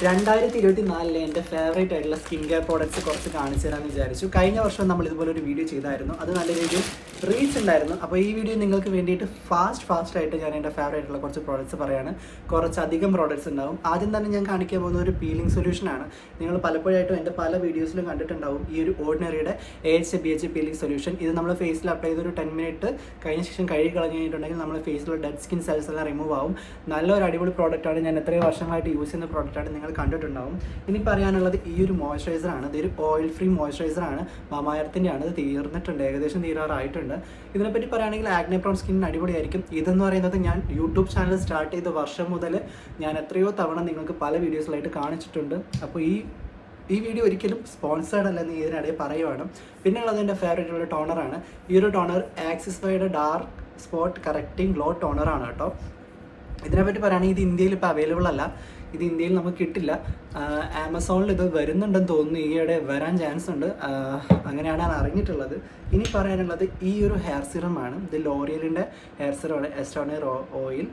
രണ്ടായിരത്തി ഇരുപത്തി നാലിലെ എന്റെ ഫേവറേറ്റ് ആയിട്ടുള്ള സ്കിൻ കെയർ പ്രോഡക്ട്സ് കുറച്ച് കാണിച്ചു തരാമെന്ന് വിചാരിച്ചു. കഴിഞ്ഞ വർഷം നമ്മൾ ഇതുപോലെ ഒരു വീഡിയോ ചെയ്തായിരുന്നു. അത് നല്ല രീതിയിൽ റീച്ച് ഉണ്ടായിരുന്നു. അപ്പോൾ ഈ വീഡിയോ നിങ്ങൾക്ക് വേണ്ടിയിട്ട് ഫാസ്റ്റ് ഫാസ്റ്റ് ആയിട്ട് ഞാൻ എന്റെ ഫേവറേറ്റ് ഉള്ള കുറച്ച് പ്രോഡക്ട്സ് പറയാണ്. കുറച്ചധികം പ്രോഡക്ട്സ് ഉണ്ടാവും. ആദ്യം തന്നെ ഞാൻ കാണിക്കാൻ പോകുന്ന ഒരു പീലിംഗ് സൊല്യൂഷനാണ് നിങ്ങൾ പലപ്പോഴായിട്ടും എന്റെ പല വീഡിയോസിലും കണ്ടിട്ടുണ്ടാവും ഈ ഒരു ഓർഡിനറിയുടെ A H B H peeling solution ഇത് നമ്മൾ ഫേസിൽ അപ്ലൈ ചെയ്തൊരു ടെൻ മിനിറ്റ് കഴിഞ്ഞ ശേഷം കഴുകി കളഞ്ഞു കഴിഞ്ഞിട്ടുണ്ടെങ്കിൽ നമ്മുടെ ഫേസിലുള്ള ഡെഡ് സ്കിൻ സെൽസ് എല്ലാം റിമൂവ് ആവും. നല്ലൊരു അടിപൊളി പ്രോഡക്റ്റാണ് ഞാൻ എത്രയോ വർഷമായിട്ട് യൂസ് ചെയ്യുന്ന പ്രോഡക്റ്റാണ് നിങ്ങൾ കണ്ടിട്ടുണ്ടാവും. ഇനി പറയാനുള്ളത് ഈ ഒരു മോയ്സ്ചറൈസറാണ് ഇതൊരു ഓയിൽ ഫ്രീ മോയ്സ്ചറൈസർ ആണ്. മാമായത്തിന്റെ ആണ്. ഇത് തീർന്നിട്ടുണ്ട്. ഏകദേശം തീരാറായിട്ടുണ്ട്. ഇതിനെപ്പറ്റി പറയുകയാണെങ്കിൽ ആഗ്നെ പ്രോൺ സ്കിന്നിന് അടിപൊളിയായിരിക്കും. ഇതെന്ന് പറയുന്നത് ഞാൻ യൂട്യൂബ് ചാനൽ സ്റ്റാർട്ട് ചെയ്ത വർഷം മുതൽ ഞാൻ എത്രയോ തവണ നിങ്ങൾക്ക് പല വീഡിയോസിലായിട്ട് കാണിച്ചിട്ടുണ്ട്. അപ്പോൾ ഈ ഈ വീഡിയോ ഒരിക്കലും സ്പോൺസേർഡ് അല്ലെന്ന് ഇതിനിടയിൽ പറയുവാണ്. പിന്നെ ഉള്ളത് എന്റെ ഫേവറേറ്റ് ഉള്ള ടോണറാണ് ഈ ഒരു toner axis dark spot correcting glow ടോണറാണ് കേട്ടോ. ഇതിനെപ്പറ്റി പറയുകയാണെങ്കിൽ ഇത് ഇന്ത്യയിൽ ഇപ്പോൾ അവൈലബിൾ അല്ല. ഇത് ഇന്ത്യയിൽ നമുക്ക് കിട്ടില്ല. ആമസോണിൽ ഇത് വരുന്നുണ്ടെന്ന് തോന്നുന്നു. ഈയിടെ വരാൻ ചാൻസ് ഉണ്ട്. അങ്ങനെയാണ് ഞാൻ അറിഞ്ഞിട്ടുള്ളത്. ഇനി പറയാനുള്ളത് ഈ ഒരു ഹെയർ സിറമാണ് ഇത് ലോറിയലിന്റെ ഹെയർ സിറമാണ് എസ്ട്രോണിയർ ഓയിൽ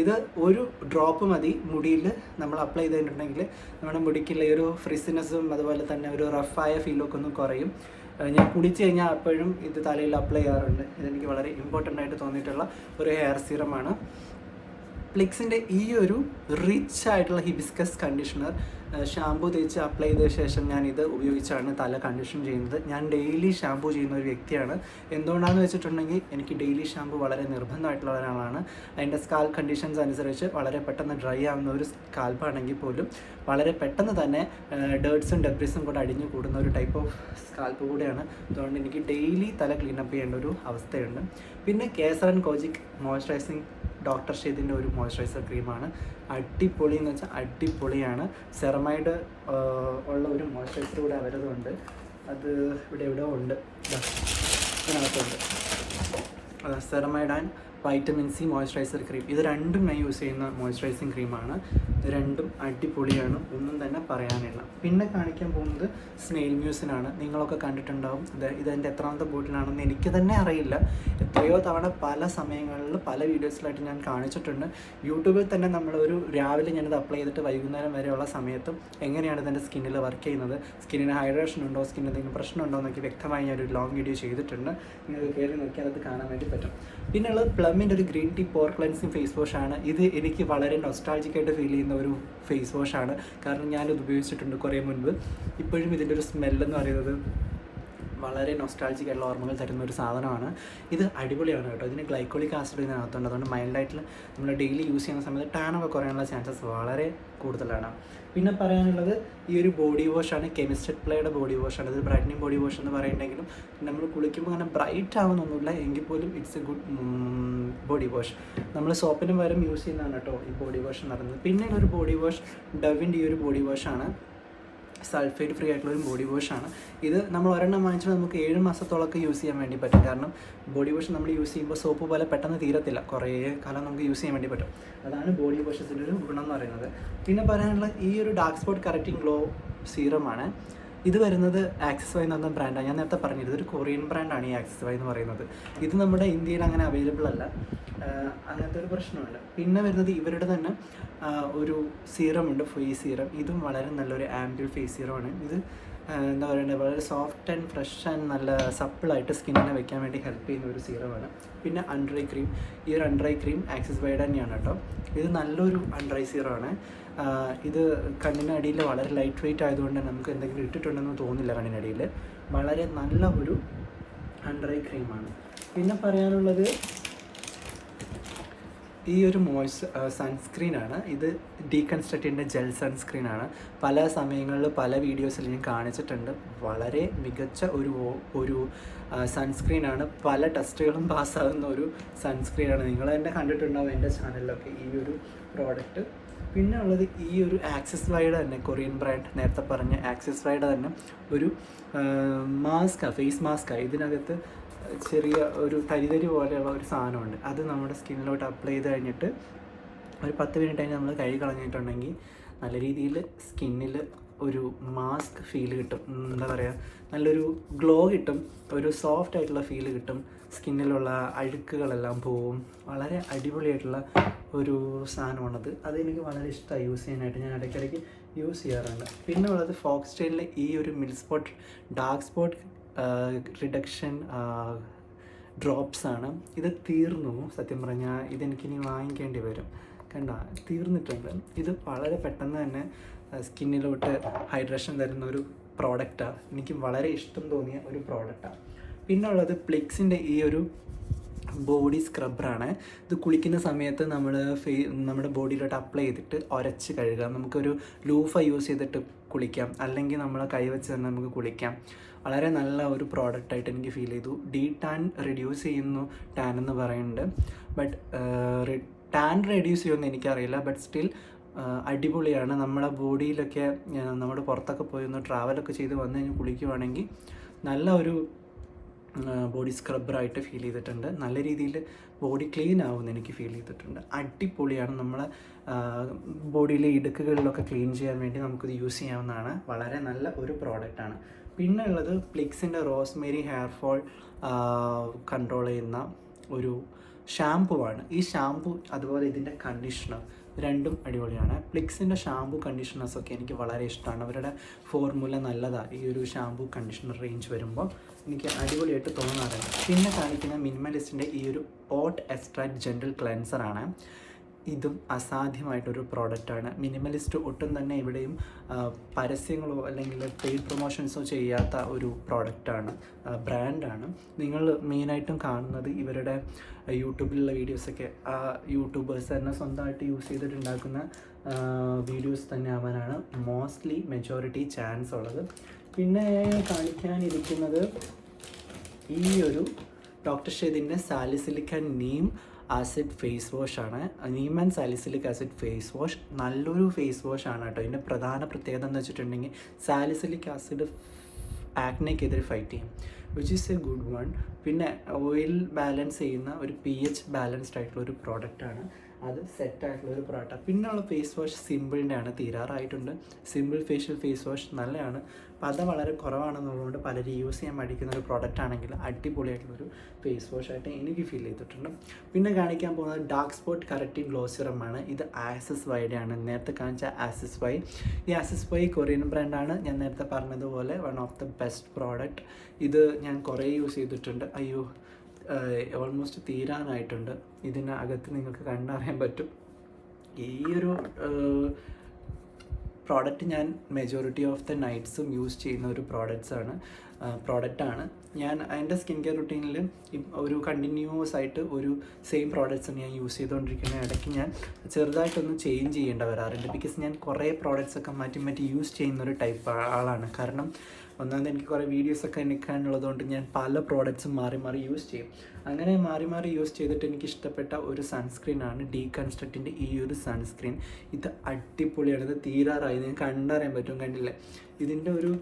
ഇത് ഒരു ഡ്രോപ്പ് മതി. മുടിയിൽ നമ്മൾ അപ്ലൈ ചെയ്തിട്ടുണ്ടെങ്കിൽ നമ്മുടെ മുടിക്കുള്ള ഒരു ഫ്രിസിനെസ്സും അതുപോലെ തന്നെ ഒരു റഫായ ഫീലൊക്കെ ഒന്ന് കുറയും. ഞാൻ കുടിച്ച് കഴിഞ്ഞാൽ അപ്പോഴും ഇത് തലയിൽ അപ്ലൈ ചെയ്യാറുണ്ട്. ഇതെനിക്ക് വളരെ ഇമ്പോർട്ടന്റ് ആയിട്ട് തോന്നിയിട്ടുള്ള ഒരു ഹെയർ സിറമാണ് പ്ലിക്സിന്റെ ഈ ഒരു റിച്ച് ആയിട്ടുള്ള ഹിബിസ്കസ് കണ്ടീഷണർ ഷാമ്പു തേച്ച് അപ്ലൈ ചെയ്ത ശേഷം ഞാൻ ഇത് ഉപയോഗിച്ചാണ് തല കണ്ടീഷൻ ചെയ്യുന്നത്. ഞാൻ ഡെയിലി ഷാമ്പു ചെയ്യുന്ന ഒരു വ്യക്തിയാണ്. എന്തുകൊണ്ടാണെന്ന് വെച്ചിട്ടുണ്ടെങ്കിൽ എനിക്ക് ഡെയിലി ഷാമ്പു വളരെ നിർബന്ധമായിട്ടുള്ള ഒരാളാണ്. അതിന്റെ സ്കാൽ കണ്ടീഷൻസ് അനുസരിച്ച് വളരെ പെട്ടെന്ന് ഡ്രൈ ആവുന്ന ഒരു സ്കാൽപ്പാണെങ്കിൽ പോലും വളരെ പെട്ടെന്ന് തന്നെ ഡേർട്സും ഡെബ്രിസും കൂടെ അടിഞ്ഞു കൂടുന്ന ഒരു ടൈപ്പ് ഓഫ് സ്കാൽപ്പ് കൂടെയാണ്. അതുകൊണ്ട് എനിക്ക് ഡെയിലി തല ക്ലീനപ്പ് ചെയ്യേണ്ട ഒരു അവസ്ഥയുണ്ട്. പിന്നെ kesar and kojic moisturising doctor ഷെയ്ദിന്റെ ഒരു മോയ്സ്ചറൈസർ ക്രീമാണ് അടിപൊളി എന്ന് വെച്ചാൽ അടിപൊളിയാണ്. സെറമൈഡ് ഉള്ള ഒരു മോയ്സ്ചറൈസർ കൂടെ അവരതുണ്ട്. അത് ഇവിടെ ഇവിടെ ഉണ്ട്. ദാ, ഇതിനകത്തുണ്ട്. Ceramide and vitamin C moisturiser cream ഇത് രണ്ടും ഞാൻ യൂസ് ചെയ്യുന്ന മോയ്സ്ചറൈസിങ് ക്രീമാണ് ഇത് രണ്ടും അടിപൊളിയാണ്. ഒന്നും തന്നെ പറയാനില്ല. പിന്നെ കാണിക്കാൻ പോകുന്നത് സ്നെയിൽ മ്യൂസിനാണ് നിങ്ങളൊക്കെ കണ്ടിട്ടുണ്ടാവും. ഇത് ഇതെന്റെ എത്രാമത്തെ ബോട്ടിലാണെന്ന് എനിക്ക് തന്നെ അറിയില്ല. എത്രയോ തവണ പല സമയങ്ങളിൽ പല വീഡിയോസിലായിട്ട് ഞാൻ കാണിച്ചിട്ടുണ്ട്. യൂട്യൂബിൽ തന്നെ നമ്മളൊരു രാവിലെ ഞാനിത് അപ്ലൈ ചെയ്തിട്ട് വൈകുന്നേരം വരെയുള്ള സമയത്തും എങ്ങനെയാണ് ഇതെന്റെ സ്കിന്നിൽ വർക്ക് ചെയ്യുന്നത്? സ്കിന്നിന് ഹൈഡ്രേഷൻ ഉണ്ടോ? സ്കിന്നിന് എന്തെങ്കിലും പ്രശ്നമുണ്ടോ എന്നൊക്കെ വ്യക്തമായി ഞാനൊരു ലോങ് വീഡിയോ ചെയ്തിട്ടുണ്ട്. നിങ്ങൾക്ക് കയറി നോക്കിയാൽ അത് കാണാൻ വേണ്ടി പറ്റും. പിന്നെ പ്ലമ്മിന്റെ ഒരു green tea pore cleansing face wash ആണ്. ഇത് എനിക്ക് വളരെ നൊസ്റ്റാൾജിക്കായിട്ട് ഫീൽ ചെയ്യുന്ന ഒരു ഫേസ് വാഷ് ആണ്. കാരണം ഞാനിത് ഉപയോഗിച്ചിട്ടുണ്ട് കുറേ മുൻപ്. ഇപ്പോഴും ഇതിന്റെ ഒരു സ്മെല്ലെന്ന് പറയുന്നത് വളരെ നൊസ്റ്റാൾജിക് ആയിട്ടുള്ള ഓർമ്മകൾ തരുന്ന ഒരു സാധനമാണ്. ഇത് അടിപൊളിയാണ് കേട്ടോ. ഇതിന് ഗ്ലൈക്കോളിക് ആസിഡ് ഇതിനകത്തുണ്ട്. അതുകൊണ്ട് മൈൽഡായിട്ടുള്ള നമ്മൾ ഡെയിലി യൂസ് ചെയ്യുന്ന സമയത്ത് ടാനൊക്കെ കുറയാനുള്ള ചാൻസസ് വളരെ കൂടുതലാണ്. പിന്നെ പറയാനുള്ളത് ഈ ഒരു ബോഡി വാഷാണ് കെമിസ്റ്റഡ് പ്ലേയുടെ ബോഡി വാഷാണ് ഇത് ബ്രൈറ്റനിങ് ബോഡി വാഷ് എന്ന് പറയുന്നുണ്ടെങ്കിലും നമ്മൾ കുളിക്കുമ്പോൾ അങ്ങനെ ബ്രൈറ്റ് ആവുന്നൊന്നുമില്ല. എങ്കിൽ പോലും it's a good body wash നമ്മൾ സോപ്പിന് പകരം യൂസ് ചെയ്യുന്നതാണ് കേട്ടോ ഈ ബോഡി വാഷ് എന്ന് പറയുന്നത്. പിന്നെ ഒരു ബോഡി വാഷ് ഡവിന്റെ ഈ ഒരു ബോഡി വാഷാണ് സൾഫേറ്റ് ഫ്രീ ആയിട്ടുള്ള ഒരു ബോഡി വാഷാണ് ഇത് നമ്മൾ ഒരെണ്ണം വാങ്ങിച്ചാൽ നമുക്ക് ഏഴ് മാസത്തോളമൊക്കെ യൂസ് ചെയ്യാൻ വേണ്ടി പറ്റും. കാരണം ബോഡി വാഷ് നമ്മൾ യൂസ് ചെയ്യുമ്പോൾ സോപ്പ് പോലെ പെട്ടെന്ന് തീരത്തില്ല. കുറേ കാലം നമുക്ക് യൂസ് ചെയ്യാൻ വേണ്ടി പറ്റും. അതാണ് ബോഡി വാഷസിന്റെ ഒരു ഗുണം എന്ന് പറയുന്നത്. പിന്നെ പറയാനുള്ള ഈ ഒരു ഡാർക്ക് സ്പോട്ട് കറക്റ്റിംഗ് ഗ്ലോ സീറമാണ് ഇത് വരുന്നത് ആക്സസ് വൈ എന്ന് ബ്രാൻഡാണ് ഞാൻ നേരത്തെ പറഞ്ഞത് ഇതൊരു കൊറിയൻ ബ്രാൻഡാണ് ഈ ആക്സസ് വൈ എന്ന് പറയുന്നത്. ഇത് നമ്മുടെ ഇന്ത്യയിൽ അങ്ങനെ അവൈലബിൾ അല്ല. അങ്ങനത്തെ ഒരു പ്രശ്നമുണ്ട് പിന്നെ വരുന്നത് ഇവരുടെ തന്നെ ഒരു സീറം ഉണ്ട് ഫേസ് സീറം ഇതും വളരെ നല്ലൊരു ആംബിൾ ഫേസ് സീറമാണ് ഇത് എന്താ പറയുക വളരെ സോഫ്റ്റ് ആൻഡ് ഫ്രഷ് ആൻഡ് നല്ല സപ്പിളായിട്ട് സ്കിന്നിനെ വെക്കാൻ വേണ്ടി ഹെൽപ്പ് ചെയ്യുന്ന ഒരു സീറമാണ് പിന്നെ അൺഡ്രൈ ക്രീം ഈ ഒരു അൺഡ്രൈ ക്രീം ആക്സസ് വൈഡ് തന്നെയാണ് കേട്ടോ. ഇത് നല്ലൊരു അൺഡ്രൈ സീറമാണ് ഇത് കണ്ണിനടിയിൽ വളരെ ലൈറ്റ് വെയിറ്റ് ആയതുകൊണ്ട് നമുക്ക് എന്തെങ്കിലും ഇട്ടിട്ടുണ്ടെന്ന് തോന്നില്ല കണ്ണിനടിയിൽ വളരെ നല്ല ഒരു അണ്ടർ ഐ ക്രീമാണ് പിന്നെ പറയാനുള്ളത് ഈ ഒരു മോയ്സ് സൺസ്ക്രീനാണ് ഇത് ഡീകൺസ്ട്രക്റ്റിന്റെ ജെൽ സൺസ്ക്രീനാണ് പല സമയങ്ങളിൽ പല വീഡിയോസിൽ ഞാൻ കാണിച്ചിട്ടുണ്ട്. വളരെ മികച്ച ഒരു ഒരു സൺസ്ക്രീനാണ് പല ടെസ്റ്റുകളും പാസ്സാകുന്ന ഒരു സൺസ്ക്രീനാണ് നിങ്ങൾ തന്നെ കണ്ടിട്ടുണ്ടാവും എന്റെ ചാനലിലൊക്കെ ഈ ഒരു പ്രോഡക്റ്റ് പിന്നെ ഉള്ളത് ഈ ഒരു ആക്സസ് റൈഡ് തന്നെ കൊറിയൻ ബ്രാൻഡ് നേരത്തെ പറഞ്ഞ ആക്സസ് റൈഡ് തന്നെ ഒരു മാസ്കാണ് ഫേസ് മാസ്കാണ് ഇതിനകത്ത് ചെറിയ ഒരു തരിതരി പോലെയുള്ള ഒരു സാധനമുണ്ട്. അത് നമ്മുടെ സ്കിന്നിലോട്ട് അപ്ലൈ ചെയ്ത് കഴിഞ്ഞിട്ട് ഒരു പത്ത് മിനിറ്റ് കഴിഞ്ഞ് നമ്മൾ കഴുകി കളഞ്ഞിട്ടുണ്ടെങ്കിൽ നല്ല രീതിയിൽ സ്കിന്നിൽ ഒരു മാസ്ക് ഫീൽ കിട്ടും. എന്താ പറയുക നല്ലൊരു ഗ്ലോ കിട്ടും. ഒരു സോഫ്റ്റ് ആയിട്ടുള്ള ഫീൽ കിട്ടും. സ്കിന്നിലുള്ള അഴുക്കുകളെല്ലാം പോവും. വളരെ അടിപൊളിയായിട്ടുള്ള ഒരു സാധനമാണത്. അതെനിക്ക് വളരെ ഇഷ്ടമായി യൂസ് ചെയ്യാനായിട്ട് ഞാൻ ഇടയ്ക്കിടയ്ക്ക് യൂസ് ചെയ്യാറുണ്ട്. പിന്നെ ഉള്ളത് ഫോക്സ് സ്റ്റൈലിലെ ഈ ഒരു mill spot dark spot reduction drops ആണ്. ഇത് തീർന്നു സത്യം പറഞ്ഞാൽ ഇതെനിക്കിനി വാങ്ങിക്കേണ്ടി വരും. കണ്ട? തീർന്നിട്ടുണ്ട്. ഇത് വളരെ പെട്ടെന്ന് തന്നെ സ്കിന്നിലോട്ട് ഹൈഡ്രേഷൻ തരുന്ന ഒരു പ്രോഡക്റ്റാണ് എനിക്ക് വളരെ ഇഷ്ടം തോന്നിയ ഒരു പ്രോഡക്റ്റാണ് പിന്നെ ഉള്ളത് പ്ലിക്സിന്റെ ഈ ഒരു ബോഡി സ്ക്രബ്ബറാണ്. ഇത് കുളിക്കുന്ന സമയത്ത് നമ്മൾ ഫേ നമ്മുടെ ബോഡിയിലോട്ട് അപ്ലൈ ചെയ്തിട്ട് ഉരച്ച് കഴുകാം നമുക്കൊരു ലൂഫ യൂസ് ചെയ്തിട്ട് കുളിക്കാം. അല്ലെങ്കിൽ നമ്മൾ കൈ വെച്ച് തന്നെ നമുക്ക് കുളിക്കാം. വളരെ നല്ല ഒരു പ്രോഡക്റ്റായിട്ട് എനിക്ക് ഫീൽ ചെയ്തു. ഡീ ടാൻ റിഡ്യൂസ് ചെയ്യുന്നു ടാൻ എന്ന് പറയുന്നുണ്ട്. ബട്ട് ടാൻ റെഡ്യൂസ് ചെയ്യുമെന്ന് എനിക്കറിയില്ല. ബട്ട് സ്റ്റിൽ അടിപൊളിയാണ്. നമ്മുടെ ബോഡിയിലൊക്കെ നമ്മൾ പുറത്തൊക്കെ പോയി ഒന്ന് ട്രാവലൊക്കെ ചെയ്ത് വന്നു കഴിഞ്ഞ് കുളിക്കുവാണെങ്കിൽ നല്ല ഒരു ബോഡി സ്ക്രബ്ബറായിട്ട് ഫീൽ ചെയ്തിട്ടുണ്ട്. നല്ല രീതിയിൽ ബോഡി ക്ലീൻ ആവുമെന്ന് എനിക്ക് ഫീൽ ചെയ്തിട്ടുണ്ട്. അടിപൊളിയാണ്. നമ്മളെ ബോഡിയിലെ ഇടുക്കുകളിലൊക്കെ ക്ലീൻ ചെയ്യാൻ വേണ്ടി നമുക്കിത് യൂസ് ചെയ്യാവുന്നതാണ്. വളരെ നല്ല ഒരു പ്രോഡക്റ്റാണ്. പിന്നെ ഉള്ളത് പ്ലിക്സിന്റെ റോസ്മേരി ഹെയർ ഫോൾ കൺട്രോൾ ചെയ്യുന്ന ഒരു ഷാംപൂ ആണ് ഈ ഷാംപൂ അതുപോലെ ഇതിന്റെ കണ്ടീഷണർ രണ്ടും അടിപൊളിയാണ്. പ്ലിക്സിന്റെ ഷാംപൂ കണ്ടീഷണേഴ്സൊക്കെ എനിക്ക് വളരെ ഇഷ്ടമാണ്. അവരുടെ ഫോർമുല നല്ലതാണ് ഈ ഒരു ഷാംപൂ കണ്ടീഷണർ റേഞ്ച് വരുമ്പോൾ എനിക്ക് അടിപൊളിയായിട്ട് തോന്നാറുണ്ട്. പിന്നെ കാണിക്കുന്ന മിനിമലിസ്റ്റിന്റെ ഈ ഒരു ഓട്ട് എക്സ്ട്രാക്ട് ജെന്റൽ ക്ലെൻസറാണ് ഇതും അസാധ്യമായിട്ടൊരു പ്രോഡക്റ്റാണ് മിനിമലിസ്റ്റ് ഒട്ടും തന്നെ ഇവിടെയും പരസ്യങ്ങളോ അല്ലെങ്കിൽ പെയ്ഡ് പ്രൊമോഷൻസോ ചെയ്യാത്ത ഒരു പ്രോഡക്റ്റാണ് ബ്രാൻഡാണ് നിങ്ങൾ മെയിനായിട്ടും കാണുന്നത് ഇവരുടെ യൂട്യൂബിലുള്ള വീഡിയോസൊക്കെ ആ യൂട്യൂബേഴ്സ് തന്നെ സ്വന്തമായിട്ട് യൂസ് ചെയ്തിട്ടുണ്ടാക്കുന്ന വീഡിയോസ് തന്നെ ആവാനാണ് മോസ്റ്റ്ലി മെജോറിറ്റി ചാൻസ് ഉള്ളത്. പിന്നെ കാണിക്കാനിരിക്കുന്നത് ഈ ഒരു doctor ഷെയ്ദിന്റെ salicylic and neem acid face wash ആണ്. നീമൻ സാലിസിലിക് ആസിഡ് ഫേസ് വാഷ്. നല്ലൊരു ഫേസ് വാഷ് ആണ് കേട്ടോ. ഇതിന്റെ പ്രധാന പ്രത്യേകത എന്ന് വെച്ചിട്ടുണ്ടെങ്കിൽ സാലിസിലിക് ആസിഡ് ആക്നെക്കെതിരെ ഫൈറ്റ് ചെയ്യും which is a good one പിന്നെ ഓയിൽ ബാലൻസ് ചെയ്യുന്ന ഒരു പി എച്ച് ബാലൻസ്ഡ് ആയിട്ടുള്ള ഒരു പ്രോഡക്റ്റാണ് അത് സെറ്റ് ആയിട്ടുള്ള ഒരു പ്രോഡക്റ്റാണ് പിന്നെയുള്ള ഫേസ് വാഷ് സിമ്പിളിന്റെ ആണ് തീരാറായിട്ടുണ്ട്. സിമ്പിൾ ഫേഷ്യൽ ഫേസ് വാഷ് നല്ലതാണ്. പത വളരെ കുറവാണെന്നുള്ളതുകൊണ്ട് പലരും യൂസ് ചെയ്യാൻ മടിക്കുന്ന ഒരു പ്രോഡക്റ്റ് ആണെങ്കിൽ അടിപൊളിയായിട്ടുള്ളൊരു ഫേസ് വാഷ് ആയിട്ട് എനിക്ക് ഫീൽ ചെയ്തിട്ടുണ്ട്. പിന്നെ കാണിക്കാൻ പോകുന്നത് ഡാർക്ക് സ്പോട്ട് കറക്റ്റിംഗ് ഗ്ലോ സിറമാണ് ഇത് ആസസ് വൈഡ് ആണ് നേരത്തെ കാണിച്ച ആസസ് വൈ ഈ ആസസ് വൈ കൊറിയൻ ബ്രാൻഡാണ് ഞാൻ നേരത്തെ പറഞ്ഞതുപോലെ one of the best product ഇത് ഞാൻ കുറേ യൂസ് ചെയ്തിട്ടുണ്ട്. അയ്യോ ഓൾമോസ്റ്റ് തീരാനായിട്ടുണ്ട് ഇതിനകത്ത് നിങ്ങൾക്ക് കണ്ടറിയാൻ പറ്റും. ഈ ഒരു പ്രോഡക്റ്റ് ഞാൻ മെജോറിറ്റി ഓഫ് ദ നൈറ്റ്സും യൂസ് ചെയ്യുന്ന ഒരു പ്രോഡക്റ്റ്സ് ആണ്. പ്രോഡക്റ്റാണ് ഞാൻ എന്റെ സ്കിൻ കെയർ റുട്ടീനിൽ ഒരു കണ്ടിന്യൂസ് ആയിട്ട് ഒരു സെയിം പ്രോഡക്റ്റ്സ് ഞാൻ യൂസ് ചെയ്തുകൊണ്ടിരിക്കുന്ന ഇടയ്ക്ക് ഞാൻ ചെറുതായിട്ടൊന്ന് ചേഞ്ച് ചെയ്യേണ്ട വരാറുണ്ട്. ബിക്കോസ് ഞാൻ കുറേ പ്രോഡക്റ്റ്സ് ഒക്കെ മാറ്റി മാറ്റി യൂസ് ചെയ്യുന്ന ഒരു ടൈപ്പ് ആളാണ്. കാരണം ഒന്നാമത് എനിക്ക് കുറേ വീഡിയോസ് ഒക്കെ എടുക്കാനുള്ളതുകൊണ്ട് ഞാൻ പല പ്രോഡക്റ്റ്സും മാറി മാറി യൂസ് ചെയ്യും. അങ്ങനെ മാറി മാറി യൂസ് ചെയ്തിട്ട് എനിക്ക് ഇഷ്ടപ്പെട്ട ഒരു സൺസ്ക്രീൻ ആണ് ഡീ കൺസ്ട്രക്റ്റിന്റെ ഈ ഒരു സൺസ്ക്രീൻ ഇത് അടിപൊളിയാണ് ഇത് തീരാറായി. നിങ്ങൾക്ക് കണ്ടറിയാൻ പറ്റും. കണ്ടില്ലേ? ഇതിന്റെ ഒരു